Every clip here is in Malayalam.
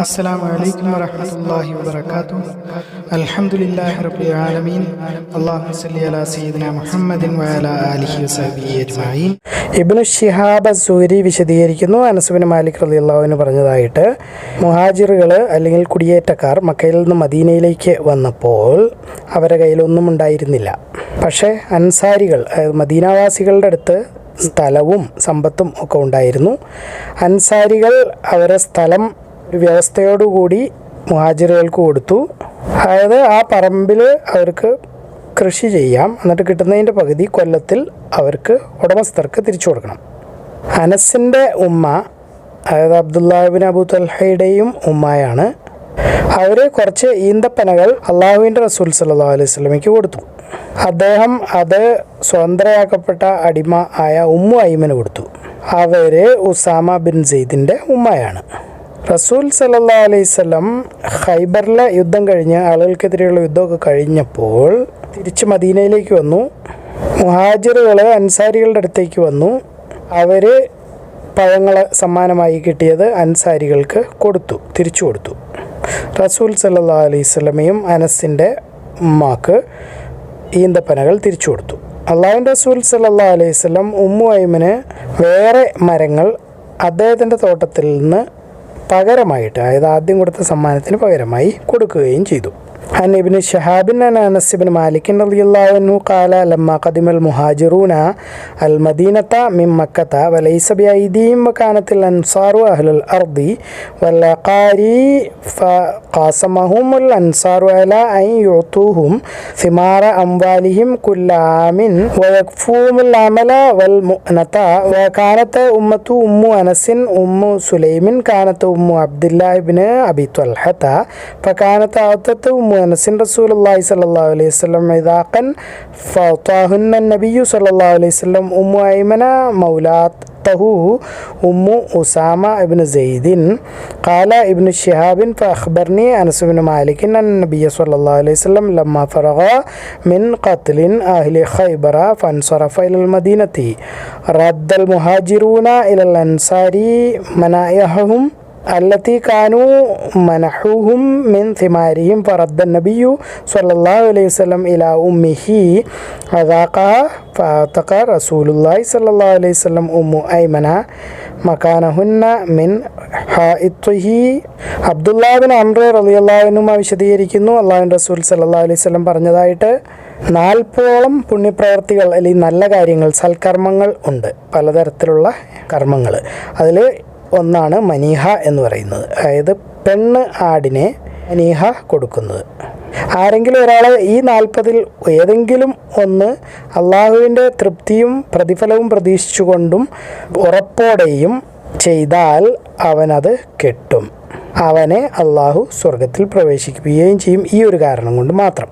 السلام عليكم ورحمة الله وبركاته الحمد لله رب العالمين اللهم صل على سيدنا محمد وعلى آله وصحبه أجمعين ഇബ്നു ഷിഹാബ് സൂരി വിശദീകരിക്കുന്നു അനസുബിന് മാലിക് റളിയല്ലാഹുവിന് പറഞ്ഞതായിട്ട് മുഹാജിറുകൾ അല്ലെങ്കിൽ കുടിയേറ്റക്കാർ മക്കയിൽ നിന്ന് മദീനയിലേക്ക് വന്നപ്പോൾ അവരുടെ കയ്യിലൊന്നും ഉണ്ടായിരുന്നില്ല പക്ഷേ അൻസാരികൾ അതായത് മദീനാവാസികളുടെ അടുത്ത് സ്ഥലവും സമ്പത്തും ഒക്കെ ഉണ്ടായിരുന്നു അൻസാരികൾ അവരെ സ്ഥലം ഒരു വ്യവസ്ഥയോടുകൂടി മുഹാജിറുകൾക്ക് കൊടുത്തു. അതായത് ആ പറമ്പിൽ അവർക്ക് കൃഷി ചെയ്യാം. എന്നിട്ട് കിട്ടുന്നതിന്റെ പകുതി കൊല്ലത്തിൽ അവർക്ക് ഉടമസ്ഥർക്ക് തിരിച്ചു കൊടുക്കണം. അനസിന്റെ ഉമ്മ അതായത് അബ്ദുല്ലാഹിബിൻ അബു തൽഹയുടെയും ഉമ്മയാണ്. അവർ കുറച്ച് ഈന്തപ്പനകൾ അള്ളാഹുവിന്റെ റസൂൽ സല്ലാ അലൈഹി സ്വലമിക്ക് കൊടുത്തു. അദ്ദേഹം അത് സ്വതന്ത്രയാക്കപ്പെട്ട അടിമ ആയ ഉമ്മു അയ്മന് കൊടുത്തു. അവർ ഉസാമ ബിൻ സെയ്ദിന്റെ ഉമ്മയാണ്. റസൂൽ സല്ലാ അലൈവല്ലം ഹൈബറിലെ യുദ്ധം കഴിഞ്ഞ് ആളുകൾക്കെതിരെയുള്ള യുദ്ധമൊക്കെ കഴിഞ്ഞപ്പോൾ തിരിച്ച് മദീനയിലേക്ക് വന്നു. മുഹാജിറുകൾ അൻസാരികളുടെ അടുത്തേക്ക് വന്നു. അവർ പഴങ്ങൾ സമ്മാനമായി കിട്ടിയത് അൻസാരികൾക്ക് കൊടുത്തു തിരിച്ചു കൊടുത്തു. റസൂൽ സല്ലാ അലൈവല്ലമയും അനസിന്റെ ഉമ്മാക്ക് ഈന്തപ്പനകൾ തിരിച്ചു കൊടുത്തു. അള്ളാഹുവിന്റെ റസൂൽ സല്ലാ അലൈഹി സ്വലം ഉമ്മു ഐമിന് വേറെ മരങ്ങൾ അദ്ദേഹത്തിന്റെ തോട്ടത്തിൽ നിന്ന് പകരമായിട്ട് അതായത് ആദ്യം കൊടുത്ത സമ്മാനത്തിന് പകരമായി കൊടുക്കുകയും ചെയ്തു. عن ابن شهاب عن أنس بن مالك رضي الله عنه قال لما قدم المهاجرون المدينة من مكة وليس بأيديهم وكانت الأنصار أهل الأرض والعقاري فقاسمهم الأنصار على أن يعطوهم ثمار أموالهم كل عام ويكفوهم العمل والمؤنة. وكانت أمة أم أنس أم سليم كانت أم عبد الله بن أبي طلحة فكانت أعطت أم أنس رسول الله صلى الله عليه وسلم عذاقا فأعطاهن النبي صلى الله عليه وسلم أم أيمن مولاته أم أسامة بن زيد. قال ابن شهاب فأخبرني أنس بن مالك أن النبي صلى الله عليه وسلم لما فرغ من قتل أهل خيبر فانصرف إلى المدينة. رد المهاجرون إلى الأنصار منائحهم അല്ലത്തി കാനു മനഹുഹും മിൻ തിമാരിയും ഫറദ്ദ നബിയു സല്ലല്ലാഹു അലൈഹി വസല്ലം ഇലാ ഉമ്മിഹി അദാഖഹ ഫാതഖ റസൂലുള്ളാഹി സല്ലല്ലാഹു അലൈഹി വസല്ലം ഉമ്മു ഐമന മകാനഹുന്ന മിൻ ഹാഇത്തുഹി അബ്ദുല്ലാബിൻ അംറ റളിയല്ലാഹുനുമ വിശദീകരിക്കുന്നു. അള്ളാഹുവിൻ റസൂൽ സല്ലല്ലാഹു അലൈഹി വസല്ലം പറഞ്ഞതായിട്ട് നാൽപ്പോളം പുണ്യപ്രവർത്തികൾ അല്ലെങ്കിൽ നല്ല കാര്യങ്ങൾ സൽക്കർമ്മങ്ങൾ ഉണ്ട്. പലതരത്തിലുള്ള കർമ്മങ്ങൾ. അതിൽ ഒന്നാണ് മനീഹ എന്ന് പറയുന്നത്. അതായത് പെണ്ണ് ആടിനെ മനീഹ കൊടുക്കുന്നത്. ആരെങ്കിലും ഒരാൾ ഈ നാൽപ്പതിൽ ഏതെങ്കിലും ഒന്ന് അള്ളാഹുവിന്റെ തൃപ്തിയും പ്രതിഫലവും പ്രതീക്ഷിച്ചുകൊണ്ടും ഉറപ്പോടെയും ചെയ്താൽ അവനത് കെട്ടും. അവനെ അള്ളാഹു സ്വർഗത്തിൽ പ്രവേശിപ്പിക്കുകയും ചെയ്യും. ഈ ഒരു കാരണം കൊണ്ട് മാത്രം.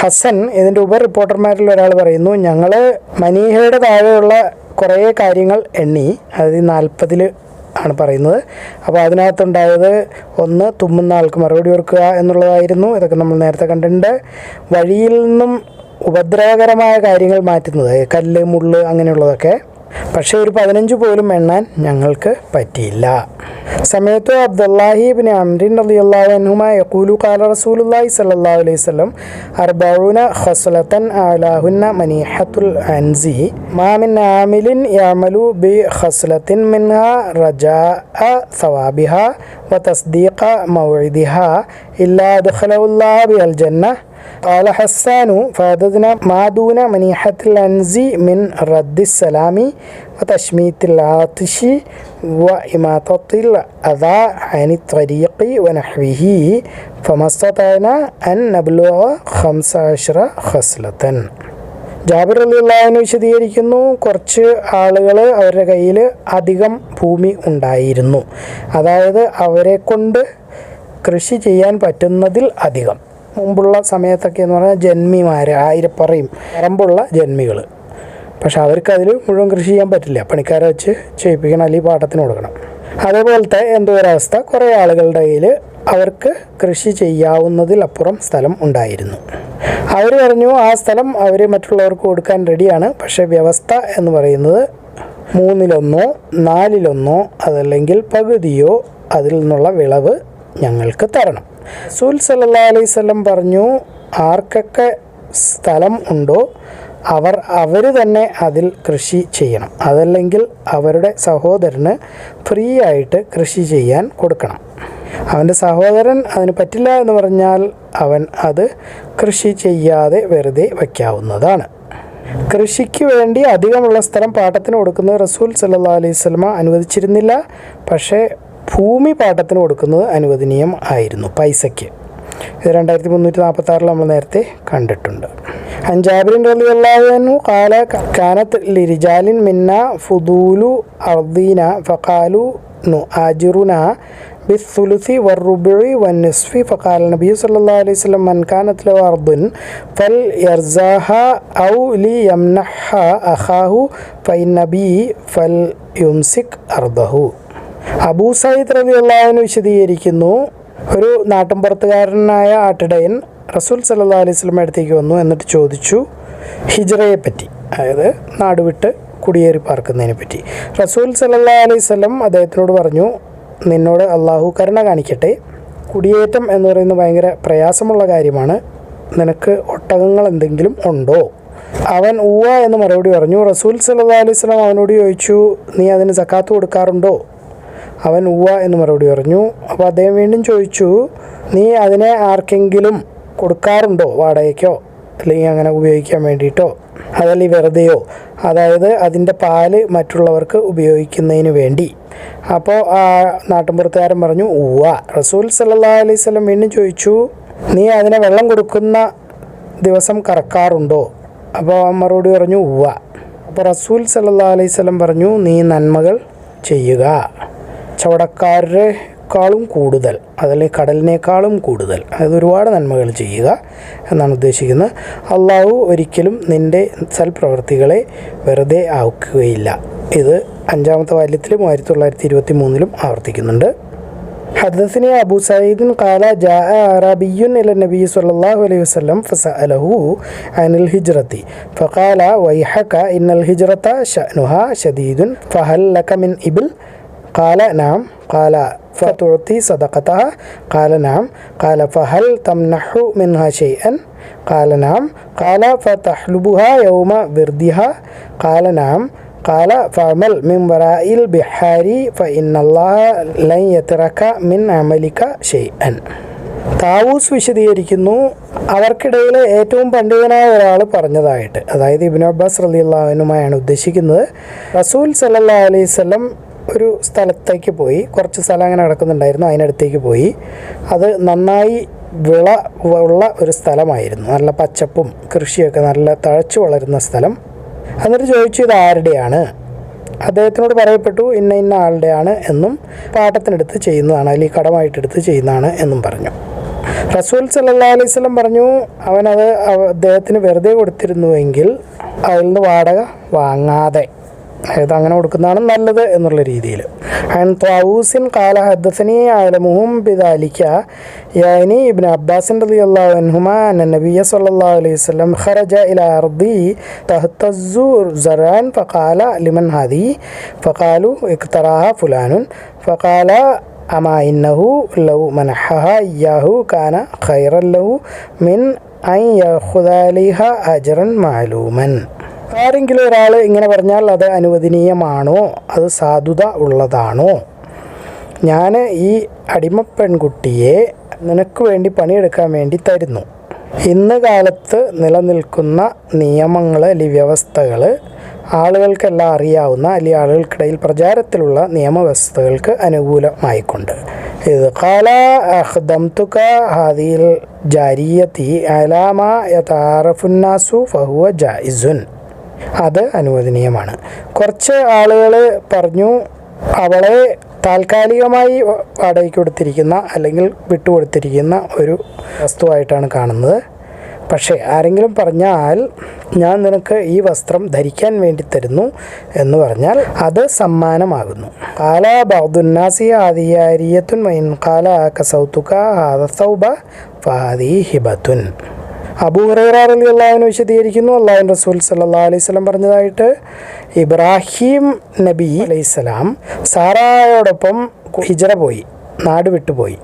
ഹസൻ ഇതിന്റെ ഉപ റിപ്പോർട്ടർമാരിൽ ഒരാൾ പറയുന്നു ഞങ്ങൾ മനീഹയുടെ താഴെയുള്ള കുറേ കാര്യങ്ങൾ എണ്ണി അതായത് നാൽപ്പതിൽ ആണ് പറയുന്നത്. അപ്പോൾ അതിനകത്തുണ്ടായത് ഒന്ന് തുമ്മുന്ന ആൾക്ക് മറുപടി കൊടുക്കുക എന്നുള്ളതായിരുന്നു. ഇതൊക്കെ നമ്മൾ നേരത്തെ കണ്ടിട്ടുണ്ട്. വഴിയിൽ നിന്നും ഉപദ്രവകരമായ കാര്യങ്ങൾ മാറ്റുന്നത് കല്ല് മുള്ള് അങ്ങനെയുള്ളതൊക്കെ. പക്ഷേ ഒരു പതിനഞ്ച് പോലും എണ്ണാൻ ഞങ്ങൾക്ക് പറ്റിയില്ല. സമയത്ത് അബ്ദുല്ലാഹിബിൻ അമ്രിൻ അലി അള്ളാഹുമായ കൂലു കാല റസൂലുല്ലാഹി സല്ലാ അലൈഹി സ്വലം അർബൌന ഹസ്ലത്തൻ അലാഹുന്ന മനീഹത്തുൽ അൻസി മാമിൻ ആമിലിൻ യാമലു ബി ഹസ്ലത്തിൻ മിൻഹ റജാ സവാബിഹ വ തസ്ദീഖ മൗദിഹ ഇല്ലാ ദുഖലവുല്ലാ ബി അൽ ജന്ന قال حسان فعددنا ما دون منيحة الأنز من رد السلام وتشميت العاطش وإماطة الأذى عن الطريق ونحوه فما استطعنا أن نبلغ خمس عشر خصلة ജാബിർ അലിള്ളഹാന് വിശദീകരിക്കുന്നു കുറച്ച് ആളുകൾ അവരുടെ കയ്യിൽ അധികം ഭൂമി ഉണ്ടായിരുന്നു അതായത് അവരെ കൊണ്ട് കൃഷി ചെയ്യാൻ പറ്റുന്നതിൽ അധികം മുമ്പുള്ള സമയത്തൊക്കെ എന്ന് പറഞ്ഞാൽ ജന്മിമാർ ആയിരപ്പറയും പറമ്പുള്ള ജന്മികൾ പക്ഷെ അവർക്ക് അതിൽ മുഴുവൻ കൃഷി ചെയ്യാൻ പറ്റില്ല. പണിക്കാരെ വെച്ച് ചെയ്യിപ്പിക്കണം അല്ലെങ്കിൽ പാട്ടത്തിന് കൊടുക്കണം. അതേപോലത്തെ എന്തോ ഒരവസ്ഥ കുറേ ആളുകളുടെ കയ്യിൽ അവർക്ക് കൃഷി ചെയ്യാവുന്നതിലപ്പുറം സ്ഥലം ഉണ്ടായിരുന്നു. അവർ പറഞ്ഞു ആ സ്ഥലം അവർ മറ്റുള്ളവർക്ക് കൊടുക്കാൻ റെഡിയാണ്. പക്ഷേ വ്യവസ്ഥ എന്ന് പറയുന്നത് മൂന്നിലൊന്നോ നാലിലൊന്നോ അതല്ലെങ്കിൽ പകുതിയോ അതിൽ നിന്നുള്ള വിളവ് ഞങ്ങൾക്ക് തരണം. റസൂൽ സല്ലാ അലൈഹി സ്വലം പറഞ്ഞു ആർക്കൊക്കെ സ്ഥലം ഉണ്ടോ അവർ അവർ തന്നെ അതിൽ കൃഷി ചെയ്യണം. അതല്ലെങ്കിൽ അവരുടെ സഹോദരന് ഫ്രീ ആയിട്ട് കൃഷി ചെയ്യാൻ കൊടുക്കണം. അവന്റെ സഹോദരൻ അതിന് പറ്റില്ല എന്ന് പറഞ്ഞാൽ അവൻ അത് കൃഷി ചെയ്യാതെ വെറുതെ വയ്ക്കാവുന്നതാണ്. കൃഷിക്ക് വേണ്ടി അധികമുള്ള സ്ഥലം പാട്ടത്തിന് കൊടുക്കുന്നത് റസൂൽ സല്ലാ അലൈഹി അനുവദിച്ചിരുന്നില്ല. പക്ഷേ ഭൂമി പാട്ടത്തിന് കൊടുക്കുന്നത് അനുവദനീയം ആയിരുന്നു പൈസയ്ക്ക്. ഇത് രണ്ടായിരത്തി മുന്നൂറ്റി നാൽപ്പത്തി ആറിൽ നമ്മൾ നേരത്തെ കണ്ടിട്ടുണ്ട്. അഞ്ചാബിൻ റലിയല്ലാഹു കാല കാനത്ത് ലിരിജാലിൻ മിന്ന ഫുദൂലു അർദീന ഫഖാലു നു ആജിറുന ബിസുലുസി വൻ വന്നിസ്ഫി ഫഖാല നബി സല്ലാ അലൈഹി സ്വലം ലഹു വർദുൻ ഫൽ യർസാഹ ഔ ലി യംനഹ അഹാഹു ഫൈ നബി ഫൽ യുംസിക് അർദഹു. അബൂ സയ്യിദ് റബി അള്ളാഹുവിന് വിശദീകരിക്കുന്നു. ഒരു നാട്ടിൻപുറത്തുകാരനായ ആട്ടിടയൻ റസൂൽ സല്ലാ അലൈഹി സ്വലം അടുത്തേക്ക് വന്നു എന്നിട്ട് ചോദിച്ചു ഹിജ്റയെ പറ്റി അതായത് നാട് വിട്ട് കുടിയേറി പാർക്കുന്നതിനെ പറ്റി റസൂൽ സല്ലാ അലൈഹി സ്വലം അദ്ദേഹത്തിനോട് പറഞ്ഞു നിന്നോട് അള്ളാഹു കരുണ കാണിക്കട്ടെ. കുടിയേറ്റം എന്ന് പറയുന്നത് ഭയങ്കര പ്രയാസമുള്ള കാര്യമാണ്. നിനക്ക് ഒട്ടകങ്ങൾ എന്തെങ്കിലും ഉണ്ടോ? അവൻ ഊവ എന്ന് മറുപടി പറഞ്ഞു. റസൂൽ സല്ലാ അലൈഹി സ്വലം അവനോട് ചോദിച്ചു നീ അതിന് സക്കാത്ത് കൊടുക്കാറുണ്ടോ? അവൻ ഉവ്വ എന്ന് മറുപടി പറഞ്ഞു. അപ്പോൾ അദ്ദേഹം വീണ്ടും ചോദിച്ചു നീ അതിനെ ആർക്കെങ്കിലും കൊടുക്കാറുണ്ടോ വാടകയ്ക്കോ? അല്ലെങ്കിൽ അങ്ങനെ ഉപയോഗിക്കാൻ വേണ്ടിയിട്ടോ? അതല്ലെങ്കിൽ വെറുതെയോ? അതായത് അതിന്റെ പാൽ മറ്റുള്ളവർക്ക് ഉപയോഗിക്കുന്നതിന് വേണ്ടി. അപ്പോൾ ആ നാട്ടിൻപുറത്തുകാരൻ പറഞ്ഞു ഉവ്വ. റസൂൽ സല്ലാ അലൈഹി വീണ്ടും ചോദിച്ചു നീ അതിനെ വെള്ളം കൊടുക്കുന്ന ദിവസം കറക്കാറുണ്ടോ? അപ്പോൾ മറുപടി പറഞ്ഞു ഉവ്വ. അപ്പോൾ റസൂൽ സല്ലാ അലൈഹി പറഞ്ഞു നീ നന്മകൾ ചെയ്യുക. ചവടക്കാരേക്കാളും കൂടുതൽ അതല്ലെങ്കിൽ കടലിനേക്കാളും കൂടുതൽ അതായത് ഒരുപാട് നന്മകൾ ചെയ്യുക എന്നാണ് ഉദ്ദേശിക്കുന്നത് അള്ളാഹു ഒരിക്കലും നിൻ്റെ സൽപ്രവർത്തികളെ വെറുതെ ആക്കുകയില്ല ഇത് അഞ്ചാമത്തെ വാല്യത്തിൽ മൂവായിരത്തി തൊള്ളായിരത്തി ഇരുപത്തി മൂന്നിലും ആവർത്തിക്കുന്നുണ്ട് حدثني أبو سعيد قال جاء أعرابي إلى النبي صلى الله عليه وسلم فسأله عن الهجرة فقال ويحك إن الهجرة شأنها شديد فهل لك من إبل قال نعم قال فتعطي صدقتها قال نعم قال فهل تمنح منها شيئا قال نعم قال فتحلبها يوم بردها قال نعم قال فاعمل من وراء البحار فإن الله لن يترك من عملك شيئا താവൂസ് വിശദീകരിക്കുന്നു അവർക്കിടയിലെ ഏറ്റവും പണ്ഡിതനായ ഒരാൾ പറഞ്ഞതായിട്ട് അതായത് ഇബിൻ അബ്ബാസ് റലി അള്ളാഹുനുമായാണ് ഉദ്ദേശിക്കുന്നത് റസൂൽ സല്ലാ അലൈഹി സ്വലം ഒരു സ്ഥലത്തേക്ക് പോയി. കുറച്ച് സ്ഥലം അങ്ങനെ നടക്കുന്നുണ്ടായിരുന്നു അതിനടുത്തേക്ക് പോയി. അത് നന്നായി വിള ഉള്ള ഒരു സ്ഥലമായിരുന്നു. നല്ല പച്ചപ്പും കൃഷിയൊക്കെ നല്ല തഴച്ചു വളരുന്ന സ്ഥലം. എന്നിട്ട് ചോദിച്ചു ഇത് ആരുടെയാണ്? അദ്ദേഹത്തിനോട് പറയപ്പെട്ടു ഇന്ന ഇന്ന ആളുടെയാണ് എന്നും പാട്ടത്തിനെടുത്ത് ചെയ്യുന്നതാണ് അല്ലെങ്കിൽ കടമായിട്ടെടുത്ത് ചെയ്യുന്നതാണ് എന്നും പറഞ്ഞു. റസൂൽ സല്ലാ അലൈഹി സ്വലം പറഞ്ഞു അവനത് അദ്ദേഹത്തിന് വെറുതെ കൊടുത്തിരുന്നുവെങ്കിൽ അതിൽ നിന്ന് വാടക വാങ്ങാതെ അതായത് അങ്ങനെ കൊടുക്കുന്നതാണ് നല്ലത് എന്നുള്ള രീതിയിൽ. ആൻഡ് ത്വാവൂസിൻ കാല ഹദ്സനി ആലമുഹും പിതാലിക്ക യാനി ഇബിൻ അബ്ബാസിൻ റതി അള്ളാഹു അൻഹുമ നബിയ സല്ലല്ലാഹു അലൈഹി സ്വലം ഖറജ ഇല അർദി തഹ്തസ്സു സറാൻ ഫഖാല ലിമൻ ഹദി ഫഖാലു ഇഖ്തറാഹ ഫുലാനുൻ ഫഖാല അമാ ഇന്നഹു ലൗ മനഹഹ ഇയ്യാഹു കാന ഖൈറൻ മിൻ ഐ യഖുദാലിഹ അജറൻ മാലൂമൻ ആരെങ്കിലും ഒരാൾ ഇങ്ങനെ പറഞ്ഞാൽ അത് അനുവദനീയമാണോ? അത് സാധുത ഉള്ളതാണോ? ഞാൻ ഈ അടിമ പെൺകുട്ടിയെ നിനക്ക് വേണ്ടി പണിയെടുക്കാൻ വേണ്ടി തരുന്നു. ഇന്ന് കാലത്ത് നിലനിൽക്കുന്ന നിയമങ്ങൾ അല്ലെങ്കിൽ വ്യവസ്ഥകൾ ആളുകൾക്കെല്ലാം അറിയാവുന്ന അല്ലെങ്കിൽ ആളുകൾക്കിടയിൽ പ്രചാരത്തിലുള്ള നിയമവ്യവസ്ഥകൾക്ക് അനുകൂലമായിക്കൊണ്ട്. ഇത് കാല അഹ്ദംതുക ഹാദിൽ ജാരിയത്തി അലാമ യഥാറഫുന്നാസു ഫഹുവ ജായിസുൻ അത് അനുവദനീയമാണ്. കുറച്ച് ആളുകൾ പറഞ്ഞു അവളെ താൽക്കാലികമായി വാടകയ്ക്ക് കൊടുത്തിരിക്കുന്ന അല്ലെങ്കിൽ വിട്ടുകൊടുത്തിരിക്കുന്ന ഒരു വസ്തുവായിട്ടാണ് കാണുന്നത്. പക്ഷേ ആരെങ്കിലും പറഞ്ഞാൽ ഞാൻ നിനക്ക് ഈ വസ്ത്രം ധരിക്കാൻ വേണ്ടി തരുന്നു എന്ന് പറഞ്ഞാൽ അത് സമ്മാനമാകുന്നു. കാല ബൗദുന്നാസി ആദിയാരിയത്തുൻ മൈൻ കാല കസൗത്തുക ആദസൗബ ഫാദി ഹിബത്തുൻ അബൂ ഹുറൈറ അലി അള്ളാഹുവിനെ വിശദീകരിക്കുന്നു. അള്ളാഹു റസൂൽ സല്ലാ അലൈഹി സ്വലം പറഞ്ഞതായിട്ട് ഇബ്രാഹിം നബി അലൈഹി സ്വലാം സാറായോടൊപ്പം ഹിജറ പോയി നാട് വിട്ടുപോയി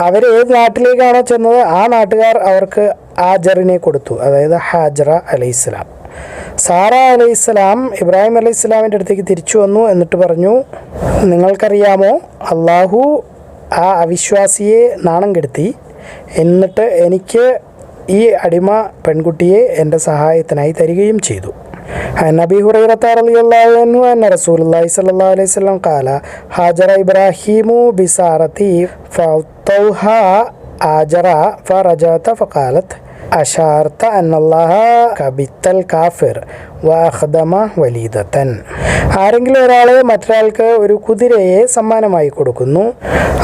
അവർ ഏത് നാട്ടിലേക്കാണോ ചെന്നത് ആ നാട്ടുകാർ അവർക്ക് ആജറിനെ കൊടുത്തു അതായത് ഹാജറ അലൈഹിസ്സലാം സാറ അലൈഹിസ്സലാം ഇബ്രാഹിം അലൈഹിസ്സലാമിന്റെ അടുത്തേക്ക് തിരിച്ചു വന്നു എന്നിട്ട് പറഞ്ഞു നിങ്ങൾക്കറിയാമോ അള്ളാഹു ആ അവിശ്വാസിയെ നാണം കെടുത്തി എന്നിട്ട് എനിക്ക് ഈ അടിമ പെൺകുട്ടിയെ എന്റെ സഹായത്തിനായി തരികയും ചെയ്തു. നബി കാല ഹാജറ ഇബ്രാഹിമു ബിസാറത്തി ഫൗ ആജറ ഫറജത്ത ഫക്കാലത്ത് അഷാർത്ത അന്നല്ലാഹ കബിത്തൽ കാഫിർ വാഹ്ദമ വലീദത്തൻ ആരെങ്കിലും ഒരാൾ മറ്റൊരാൾക്ക് ഒരു കുതിരയെ സമ്മാനമായി കൊടുക്കുന്നു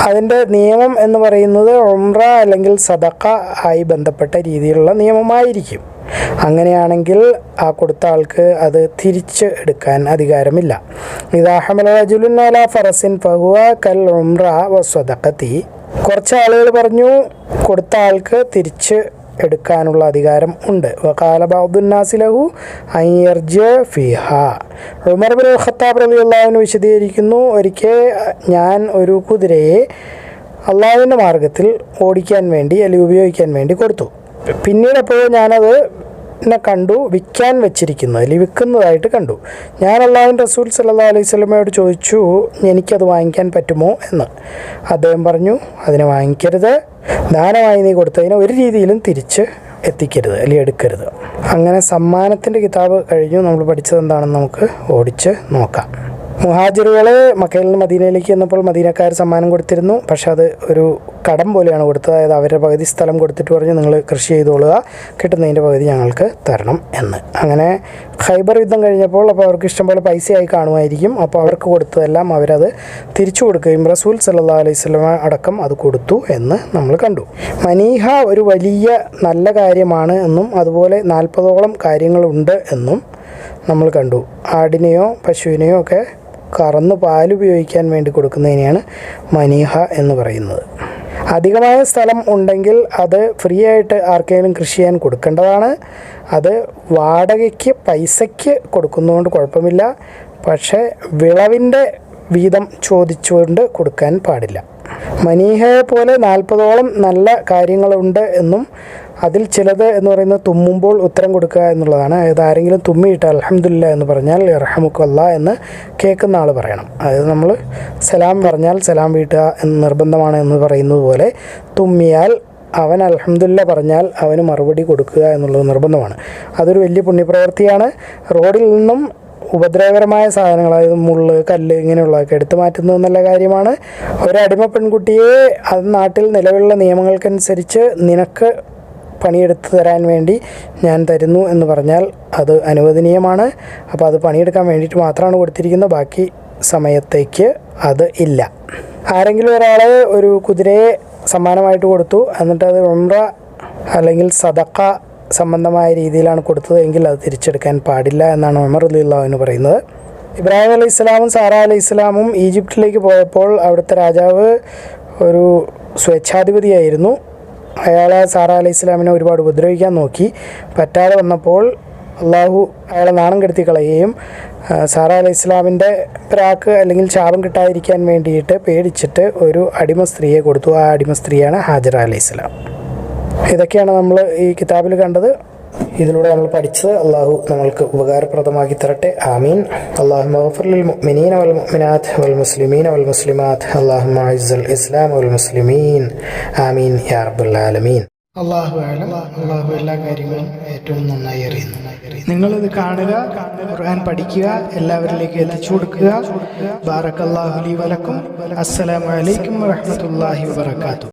അതിന്റെ നിയമം എന്ന് പറയുന്നത് ഉംറ അല്ലെങ്കിൽ സദക്ക ആയി ബന്ധപ്പെട്ട രീതിയിലുള്ള നിയമമായിരിക്കും. അങ്ങനെയാണെങ്കിൽ ആ കൊടുത്ത ആൾക്ക് അത് തിരിച്ച് എടുക്കാൻ അധികാരമില്ല. ഇതാഹമലുൻ ഫറസിൻ ഫഹുവ കൽ ഉംറ വസ്വദക്കത്തി കുറച്ച് ആളുകൾ പറഞ്ഞു കൊടുത്ത ആൾക്ക് തിരിച്ച് എടുക്കാനുള്ള അധികാരം ഉണ്ട്. ഫിഹ. ഉമർ ബിൻ ഖത്താബ് റളിയല്ലാഹു വിശദീകരിക്കുന്നു ഒരിക്കൽ ഞാൻ ഒരു കുതിരയെ അള്ളാഹുവിന്റെ മാർഗത്തിൽ ഓടിക്കാൻ വേണ്ടി അല്ലെങ്കിൽ ഉപയോഗിക്കാൻ വേണ്ടി കൊടുത്തു. പിന്നീട് എപ്പോഴും ഞാനത് എന്നെ കണ്ടു വിൽക്കാൻ വെച്ചിരിക്കുന്നു. അല്ലെങ്കിൽ വിൽക്കുന്നതായിട്ട് കണ്ടു. ഞാൻ അള്ളാഹു റസൂൽ സല്ലാ അലൈഹി സ്വലമയോട് ചോദിച്ചു എനിക്കത് വാങ്ങിക്കാൻ പറ്റുമോ? എന്ന്. അദ്ദേഹം പറഞ്ഞു അതിനെ വാങ്ങിക്കരുത്. ദാനമായി നീ കൊടുത്തതിനെ ഒരു രീതിയിലും തിരിച്ച് എത്തിക്കരുത് അല്ലെങ്കിൽ എടുക്കരുത്. അങ്ങനെ സമ്മാനത്തിന്റെ കിതാബ് കഴിഞ്ഞു. നമ്മൾ പഠിച്ചത് എന്താണെന്ന് നമുക്ക് ഓടിച്ച് നോക്കാം. മുഹാജിറുകൾ മക്കയിൽ നിന്ന് മദീനയിലേക്ക് വന്നപ്പോൾ മദീനക്കാർ സമ്മാനം കൊടുത്തിരുന്നു. പക്ഷെ അത് ഒരു കടം പോലെയാണ് കൊടുത്തത്. അതായത് അവരുടെ പകുതി സ്ഥലം കൊടുത്തിട്ട് പറഞ്ഞ് നിങ്ങൾ കൃഷി ചെയ്തോളുക കിട്ടുന്നതിന്റെ പകുതി ഞങ്ങൾക്ക് തരണം എന്ന്. അങ്ങനെ ഖൈബർ യുദ്ധം കഴിഞ്ഞപ്പോൾ അപ്പോൾ അവർക്ക് ഇഷ്ടംപോലെ പൈസയായി കാണുമായിരിക്കും. അപ്പോൾ അവർക്ക് കൊടുത്തതെല്ലാം അവരത് തിരിച്ചു കൊടുക്കുകയും റസൂൽ സല്ലാ അലൈഹി സ്വലമ അടക്കം അത് കൊടുത്തു എന്ന് നമ്മൾ കണ്ടു. മനീഹ ഒരു വലിയ നല്ല കാര്യമാണ് എന്നും അതുപോലെ നാൽപ്പതോളം കാര്യങ്ങളുണ്ട് എന്നും നമ്മൾ കണ്ടു. ആടിനെയോ പശുവിനെയോ ഒക്കെ കറന്ന് പാലുപയോഗിക്കാൻ വേണ്ടി കൊടുക്കുന്നതിനെയാണ് മനീഹ എന്ന് പറയുന്നത്. അധികമായ സ്ഥലം ഉണ്ടെങ്കിൽ അത് ഫ്രീ ആയിട്ട് ആർക്കെങ്കിലും കൃഷി ചെയ്യാൻ കൊടുക്കേണ്ടതാണ്. അത് വാടകയ്ക്ക് പൈസയ്ക്ക് കൊടുക്കുന്നതുകൊണ്ട് കുഴപ്പമില്ല. പക്ഷേ വിളവിന്റെ വീതം ചോദിച്ചുകൊണ്ട് കൊടുക്കാൻ പാടില്ല. മനീഹയെ പോലെ നാൽപ്പതോളം നല്ല കാര്യങ്ങളുണ്ട് എന്നും അതിൽ ചിലത് എന്ന് പറയുന്നത് തുമ്മുമ്പോൾ ഉത്തരം കൊടുക്കുക എന്നുള്ളതാണ്. അതായത് ആരെങ്കിലും തുമ്മിയിട്ട് അലഹമില്ല എന്ന് പറഞ്ഞാൽ ഇറഹമുക്കല്ല എന്ന് കേൾക്കുന്ന ആൾ പറയണം. അതായത് നമ്മൾ സലാം പറഞ്ഞാൽ സലാം വീട്ടുക എന്ന് നിർബന്ധമാണ് എന്ന് പറയുന്നത് പോലെ തുമ്മിയാൽ അവൻ അലഹമില്ല പറഞ്ഞാൽ അവന് മറുപടി കൊടുക്കുക എന്നുള്ളത് നിർബന്ധമാണ്. അതൊരു വലിയ പുണ്യപ്രവൃത്തിയാണ്. റോഡിൽ നിന്നും ഉപദ്രവകരമായ സാധനങ്ങൾ അതായത് മുള്ള് കല്ല് ഇങ്ങനെയുള്ളതൊക്കെ എടുത്തു മാറ്റുന്നത് നല്ല കാര്യമാണ്. ഒരു അടിമ പെൺകുട്ടിയെ അത് നാട്ടിൽ നിലവിലുള്ള നിയമങ്ങൾക്കനുസരിച്ച് നിനക്ക് പണിയെടുത്ത് തരാൻ വേണ്ടി ഞാൻ തരുന്നു എന്ന് പറഞ്ഞാൽ അത് അനുവദനീയമാണ്. അപ്പോൾ അത് പണിയെടുക്കാൻ വേണ്ടിയിട്ട് മാത്രമാണ് കൊടുത്തിരിക്കുന്നത്. ബാക്കി സമയത്തേക്ക് അത് ഇല്ല. ആരെങ്കിലും ഒരാൾ ഒരു കുതിരയെ സമ്മാനമായിട്ട് കൊടുത്തു. എന്നിട്ട് അത് ഉംറ അല്ലെങ്കിൽ സദക്ക സംബന്ധമായ രീതിയിലാണ് കൊടുത്തത് എങ്കിൽ അത് തിരിച്ചെടുക്കാൻ പാടില്ല എന്നാണ് ഉമർ അലിള്ളാഹുവിന് പറയുന്നത്. ഇബ്രാഹിം അലൈഹി ഇസ്ലാമും സാറ അലൈഹി ഇസ്ലാമും ഈജിപ്തിലേക്ക് പോയപ്പോൾ അവിടുത്തെ രാജാവ് ഒരു സ്വേച്ഛാധിപതിയായിരുന്നു. അയാളെ സാറ അലൈഹി ഇസ്ലാമിനെ ഒരുപാട് ഉപദ്രവിക്കാൻ നോക്കി. പറ്റാതെ വന്നപ്പോൾ അള്ളാഹു അയാളെ നാണം കെടുത്തി കളയുകയും സാറ അലൈഹി ഇസ്ലാമിന്റെ പ്രാക്ക് അല്ലെങ്കിൽ ശാപം കിട്ടാതിരിക്കാൻ വേണ്ടിയിട്ട് പേടിച്ചിട്ട് ഒരു അടിമ സ്ത്രീയെ കൊടുത്തു. ആ അടിമ സ്ത്രീയാണ് ഹാജറ അലൈഹി ഇസ്ലാം ഇതൊക്കെയാണ് നമ്മൾ ഈ കിതാബിൽ കണ്ടത്. ഇതിലൂടെ നമ്മൾ പഠിച്ചത് അള്ളാഹു നമ്മൾക്ക് ഉപകാരപ്രദമാക്കി തരട്ടെ. ആമീൻ. അള്ളാഹു മഹഫുൽ മുഅ്മിനീന വൽ മുഅ്മിനാത്ത് വൽ മുസ്ലിമീന വൽ മുസ്ലിമാത്ത്. അള്ളാഹു അഇസ്സൽ ഇസ്ലാം വൽ മുസ്ലിമീൻ. ആമീൻ യാ റബ്ബൽ ആലമീൻ. അള്ളാഹു അള്ളാഹു എല്ലാ കാര്യങ്ങളും ഏറ്റവും നന്നായി അറിയുന്നു. നിങ്ങളിത് കാണുക ഖുർആൻ പഠിക്കുക എല്ലാവരിലേക്ക് എത്തിച്ചു കൊടുക്കുക. ബാറക്കല്ലാഹു അലി വലക്കും അസ്സലാമു അലൈക്കും വറഹ്മത്തുള്ളാഹി വബറകാതുഹു